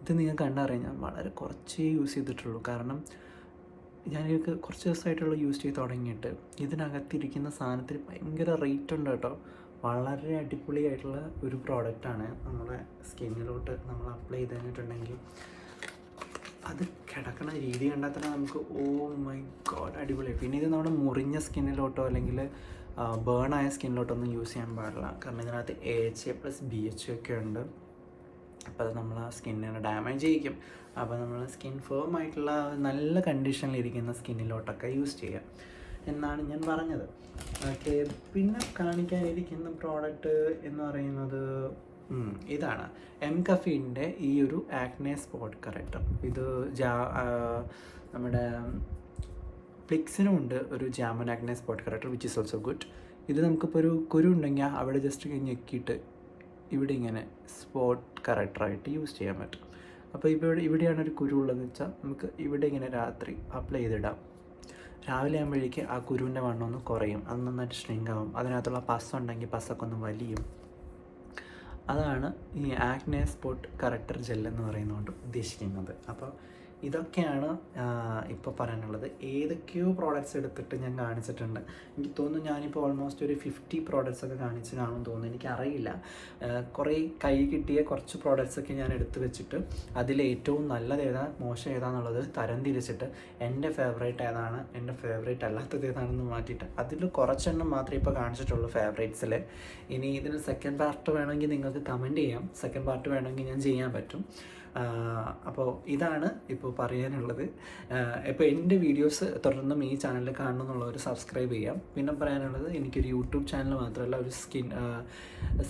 ഇത് നിങ്ങൾക്ക് കണ്ടറിയാം ഞാൻ വളരെ കുറച്ചേ യൂസ് ചെയ്തിട്ടുള്ളൂ. കാരണം ഞാൻ ഞാനിത് കുറച്ച് ദിവസമായിട്ടുള്ള യൂസ് ചെയ്ത് തുടങ്ങിയിട്ട് ഇതിനകത്തിരിക്കുന്ന സാധനത്തിന് ഭയങ്കര റേറ്റ് ഉണ്ട് കേട്ടോ. വളരെ അടിപൊളിയായിട്ടുള്ള ഒരു പ്രോഡക്റ്റാണ് നമ്മുടെ സ്കിന്നിലോട്ട് നമ്മൾ അപ്ലൈ ചെയ്ത് അത് കിടക്കണ രീതി കണ്ടാൽ തന്നെ നമുക്ക് ഓ മൈ ഗോഡ് അടിപൊളി പിന്നെ ഇത് നമ്മുടെ മുറിഞ്ഞ സ്കിന്നിലോട്ടോ അല്ലെങ്കിൽ ബേൺ ആയ സ്കിന്നിലോട്ടൊന്നും യൂസ് ചെയ്യാൻ പാടില്ല. കാരണം ഇതിനകത്ത് A H A plus B H ഒക്കെ ഉണ്ട്. അപ്പോൾ അത് നമ്മൾ ആ സ്കിന്നിനെ ഡാമേജ് ചെയ്യിക്കും. അപ്പോൾ നമ്മൾ സ്കിൻ ഫേം ആയിട്ടുള്ള നല്ല കണ്ടീഷനിലിരിക്കുന്ന സ്കിന്നിലോട്ടൊക്കെ യൂസ് ചെയ്യാം. എന്നാണ് ഞാൻ പറഞ്ഞത്. ഓക്കെ പിന്നെ കാണിക്കാനിരിക്കുന്ന പ്രോഡക്റ്റ് എന്ന് പറയുന്നത് ഇതാണ്. എം കഫീന്റെ ഈ ഒരു ആക്നെ സ്പോട്ട് കറക്റ്റർ ഇത് ജാ നമ്മുടെ പ്ലിക്സിനും ഉണ്ട് ഒരു jamun acne spot corrector which is also good ഇത് നമുക്കിപ്പോൾ ഒരു കുരു ഉണ്ടെങ്കിൽ അവിടെ ജസ്റ്റ് ഞെക്കിയിട്ട് ഇവിടെ ഇങ്ങനെ സ്പോട്ട് കറക്ടറായിട്ട് യൂസ് ചെയ്യാൻ പറ്റും. അപ്പോൾ ഇവിടെ ഇവിടെയാണ് ഒരു കുരു ഉള്ളതെന്ന് വെച്ചാൽ നമുക്ക് ഇവിടെ ഇങ്ങനെ രാത്രി അപ്ലൈ ചെയ്തിടാം. രാവിലെ ആകുമ്പോഴേക്ക് ആ കുരുവിന്റെ വണ്ണം ഒന്ന് കുറയും. അത് നന്നായിട്ട് ഷ്രിങ്ക് ആവും. അതിനകത്തുള്ള പസ് ഉണ്ടെങ്കിൽ പസ്സൊക്കെ ഒന്ന് വലിയും. അതാണ് ഈ ആക്നെ സ്പോട്ട് കറക്ടർ ജെല്ലെന്ന് പറയുന്നതുകൊണ്ട് ഉദ്ദേശിക്കുന്നത്. അപ്പോൾ ഇതൊക്കെയാണ് ഇപ്പോൾ പറയാനുള്ളത്. ഏതൊക്കെയോ പ്രോഡക്റ്റ്സ് എടുത്തിട്ട് ഞാൻ കാണിച്ചിട്ടുണ്ട്. എനിക്ക് തോന്നുന്നു ഞാനിപ്പോൾ ഓൾമോസ്റ്റ് ഒരു ഫിഫ്റ്റി പ്രോഡക്റ്റ്സ് ഒക്കെ കാണിച്ച് കാണുമെന്ന് തോന്നുന്നു. എനിക്കറിയില്ല. കുറേ കൈ കിട്ടിയ കുറച്ച് പ്രോഡക്റ്റ്സ് ഒക്കെ ഞാൻ എടുത്തു വെച്ചിട്ട് അതിൽ ഏറ്റവും നല്ലത് ഏതാ മോശം ഏതാന്നുള്ളത് തരം തിരിച്ചിട്ട് എന്റെ ഫേവറേറ്റ് ഏതാണ് എന്റെ ഫേവറേറ്റ് അല്ലാത്തത് ഏതാണെന്ന് മാറ്റിയിട്ട് അതിൽ കുറച്ചെണ്ണം മാത്രമേ ഇപ്പോൾ കാണിച്ചിട്ടുള്ളൂ ഫേവറേറ്റ്സിൽ ഇനി ഇതിന് സെക്കൻഡ് പാർട്ട് വേണമെങ്കിൽ നിങ്ങൾക്ക് കമന്റ് ചെയ്യാം. സെക്കൻഡ് പാർട്ട് വേണമെങ്കിൽ ഞാൻ ചെയ്യാൻ പറ്റും. അപ്പോൾ ഇതാണ് ഇപ്പോൾ പറയാനുള്ളത്. ഇപ്പോൾ എന്റെ വീഡിയോസ് തുടർന്നും ഈ ചാനലിൽ കാണണം എന്നുള്ളവർ സബ്സ്ക്രൈബ് ചെയ്യാം. പിന്നെ പറയാനുള്ളത് എനിക്കൊരു യൂട്യൂബ് ചാനൽ മാത്രമല്ല ഒരു സ്കിൻ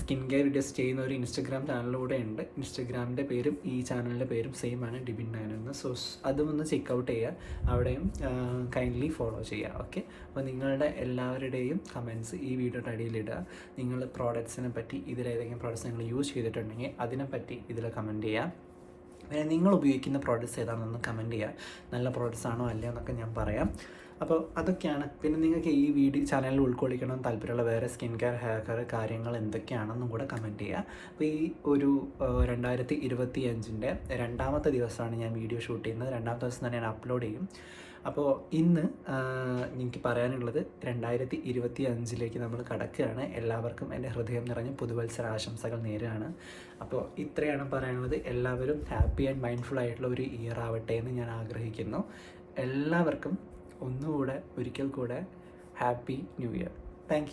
സ്കിൻ കെയർ വീഡിയോസ് ചെയ്യുന്ന ഒരു ഇൻസ്റ്റഗ്രാം ചാനലിലൂടെ ഉണ്ട്. ഇൻസ്റ്റഗ്രാമിന്റെ പേരും ഈ ചാനലിന്റെ പേരും സെയിം ആണ് ഡിബിൻ നയൻ എന്ന്. സോ അതും ഒന്ന് ചെക്കൗട്ട് ചെയ്യുക. അവിടെയും കൈൻഡ്ലി ഫോളോ ചെയ്യുക. ഓക്കെ അപ്പോൾ നിങ്ങളുടെ എല്ലാവരുടെയും കമൻസ് ഈ വീഡിയോയുടെ അടിയിലിടുക നിങ്ങൾ പ്രോഡക്ട്സിനെ പറ്റി ഇതിലേതെങ്കിലും പ്രോഡക്ട്സ് നിങ്ങൾ യൂസ് ചെയ്തിട്ടുണ്ടെങ്കിൽ അതിനെപ്പറ്റി ഇതിൽ കമന്റ് പിന്നെ നിങ്ങൾ ഉപയോഗിക്കുന്ന പ്രോഡക്റ്റ്സ് ഏതാണെന്ന് കമന്റ് ചെയ്യുക നല്ല പ്രോഡക്റ്റ്സ് ആണോ അല്ലയോ എന്നൊക്കെ ഞാൻ പറയാം. അപ്പോൾ അതൊക്കെയാണ്. പിന്നെ നിങ്ങൾക്ക് ഈ വീഡിയോ ചാനലിൽ ഉൾക്കൊള്ളിക്കണം താല്പര്യമുള്ള വേറെ സ്കിൻ കെയർ ഹെയർ കെയർ കാര്യങ്ങൾ എന്തൊക്കെയാണെന്നും കൂടെ കമന്റ് ചെയ്യുക അപ്പോൾ ഈ ഒരു രണ്ടായിരത്തി ഇരുപത്തി അഞ്ചിന്റെ രണ്ടാമത്തെ ദിവസമാണ് ഞാൻ വീഡിയോ ഷൂട്ട് ചെയ്യുന്നത്. രണ്ടാമത്തെ ദിവസം തന്നെ ഞാൻ അപ്ലോഡ് ചെയ്യും. അപ്പോൾ ഇന്ന് എനിക്ക് പറയാനുള്ളത് രണ്ടായിരത്തി ഇരുപത്തി അഞ്ചിലേക്ക് നമ്മൾ കടക്കുകയാണ്. എല്ലാവർക്കും എന്റെ ഹൃദയം നിറഞ്ഞ പുതുവത്സര ആശംസകൾ നേരാണ് അപ്പോൾ ഇത്രയാണ് പറയാനുള്ളത്. എല്ലാവരും ഹാപ്പി ആൻഡ് മൈൻഡ്ഫുൾ ആയിട്ടുള്ള ഒരു ഇയർ ആവട്ടെ എന്ന് ഞാൻ ആഗ്രഹിക്കുന്നു. എല്ലാവർക്കും ഒന്നുകൂടെ ഒരിക്കൽ കൂടെ ഹാപ്പി ന്യൂ ഇയർ. താങ്ക്